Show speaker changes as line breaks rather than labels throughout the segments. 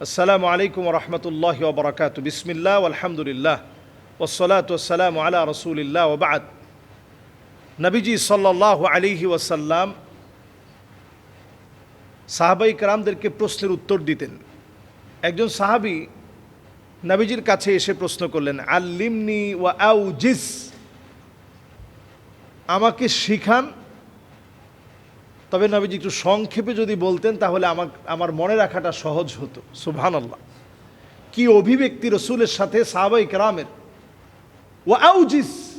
আসসালামু আলাইকুম রহমতুল্লাহ ওবরাকাত বিসমিল্লা আলহামদুলিল্লাহ। ওসলাত ওসালাম আলা রসুলিল্লাহ ওবাদ নবীজি সাল্লাহ আলিহি ওয়াসাল্লাম সাহাবাই কারামদেরকে প্রশ্নের উত্তর দিতেন। একজন সাহাবি নবীজির কাছে এসে প্রশ্ন করলেন, আল্লিমনি ওয়া আউজিস আমাকে শিখান তবে নবীজি একটু সংক্ষেপে যদি বলতেন, তাহলে আমার আমার মনে রাখাটা সহজ হতো। সুবহান আল্লাহ কি অভিব্যক্তি রসুলের সাথে সাহাবাই কেরামের? ও আউজিস।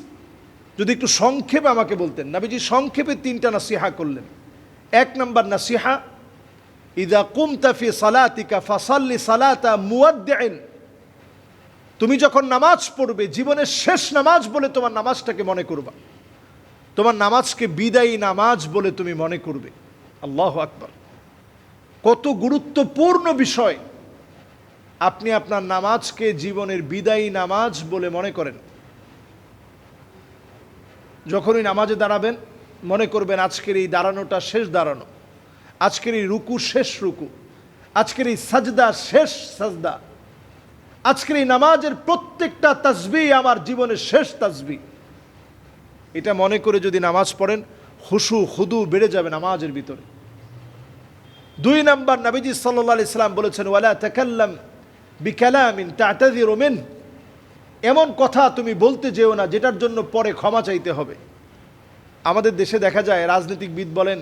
যদি একটু সংক্ষেপে আমাকে বলতেন। নবীজি সংক্ষেপে তিনটা নাসিহা করলেন। এক নম্বর নাসিহা, ইদা কুমতাফি সালাতিকা ফাসাল্লি সালাতা মুয়াদ্দিন। তুমি যখন নামাজ পড়বে, জীবনের শেষ নামাজ বলে তোমার নামাজটাকে মনে করবা। তোমার নামাজকে বিদায়ী নামাজ বলে তুমি মনে করবে। আল্লাহ আকবর। কত গুরুত্বপূর্ণ বিষয়। আপনি আপনার নামাজকে জীবনের বিদায়ী নামাজ বলে মনে করেন। যখনই নামাজে দাঁড়াবেন, মনে করবেন, আজকের এই দাঁড়ানোটা শেষ দাঁড়ানো। আজকের এই রুকু শেষ রুকু। আজকের এই সাজদা শেষ সাজদা। আজকের এই নামাজের প্রত্যেকটা তাসবি আমার জীবনের শেষ তাসবি এটা মনে করে যদি নামাজ পড়েন, হুসু, হুদু বেড়ে যাবে নামাজের ভিতরে। দুই নাম্বার নবীজি সাল্লাহ ইসলাম বলেছেন, ওয়ালা তাকাল্লাম বিকালামিন তাতাদি রোমেন এমন কথা তুমি বলতে যেও না, যেটার জন্য পরে ক্ষমা চাইতে হবে। আমাদের দেশে দেখা যায়, রাজনীতিকবিদ বলেন,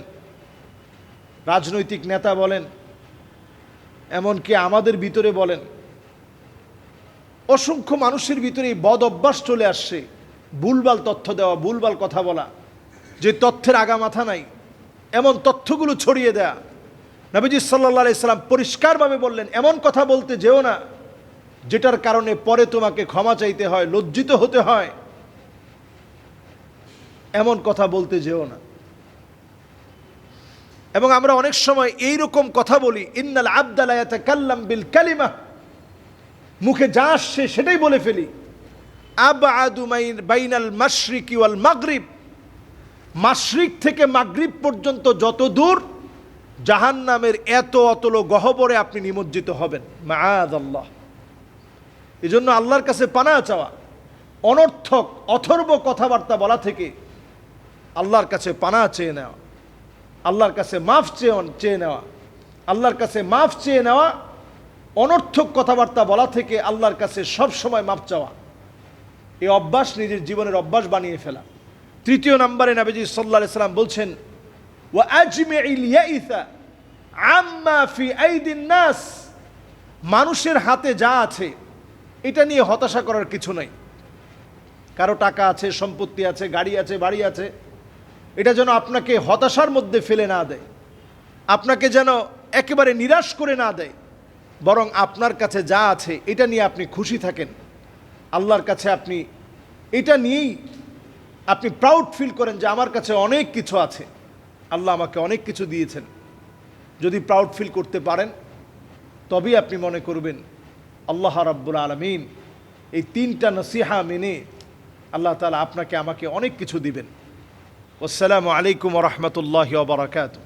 রাজনৈতিক নেতা বলেন, এমনকি আমাদের ভিতরে বলেন, অসংখ্য মানুষের ভিতরে এই বদ অভ্যাস চলে আসছে। ভুলবাল তথ্য দেওয়া ভুলবাল কথা বলা, যে তথ্যের আগা মাথা নাই, এমন তথ্যগুলো ছড়িয়ে দেয়া। নবীজি সাল্লা ইসলাম পরিষ্কারভাবে বললেন, এমন কথা বলতে যেও না, যেটার কারণে পরে তোমাকে ক্ষমা চাইতে হয়, লজ্জিত হতে হয়। এমন কথা বলতে যেও না। এবং আমরা অনেক সময় এই রকম কথা বলি, ইন্নাল আবদালায়াত কাল্লাম বিল কালিমা। মুখে যা আসছে সেটাই বলে ফেলি। আবাদু বাইনাল মাশরিকি ওয়াল মাগরিব। মাশরিক থেকে মাগরিব পর্যন্ত যত দূর জাহান নামের এত অতল গহবরে আপনি নিমজ্জিত হবেন। মাআদ আল্লাহ এই জন্য আল্লাহর কাছে পানা চাওয়া, অনর্থক, অথর্ব কথাবার্তা বলা থেকে আল্লাহর কাছে পানা চেয়ে নেওয়া, আল্লাহর কাছে মাফ চেয়ে চেয়ে নেওয়া, আল্লাহর কাছে মাফ চেয়ে নেওয়া, অনর্থক কথাবার্তা বলা থেকে আল্লাহর কাছে সব সময় চাওয়া। এই অভ্যাস নিজের জীবনের অভ্যাস বানিয়ে ফেলা। তৃতীয় নম্বরে নাবিজি সাল্লাহ সাল্লাম বলছেন নাস। মানুষের হাতে যা আছে, এটা নিয়ে হতাশা করার কিছু নাই। কারও টাকা আছে, সম্পত্তি আছে, গাড়ি আছে, বাড়ি আছে, এটা যেন আপনাকে হতাশার মধ্যে ফেলে না দেয়। আপনাকে যেন একেবারে নিরাশ করে না দেয়। বরং আপনার কাছে যা আছে, এটা নিয়ে আপনি খুশি থাকেন। আল্লাহর কাছে আপনি এটা নিয়েই আপনি প্রাউড ফিল করেন যে আমার কাছে অনেক কিছু আছে। আল্লাহ আমাকে অনেক কিছু দিয়েছেন। যদি প্রাউড ফিল করতে পারেন, তবেই আপনি মনে করবেন, আল্লাহ রাব্বুল আলমিন এই তিনটা নসিহা মেনে আল্লাহ তালা আপনাকে আমাকে অনেক কিছু দিবেন। আসসালামু আলাইকুম রহমতুল্লাহ বারাকাতু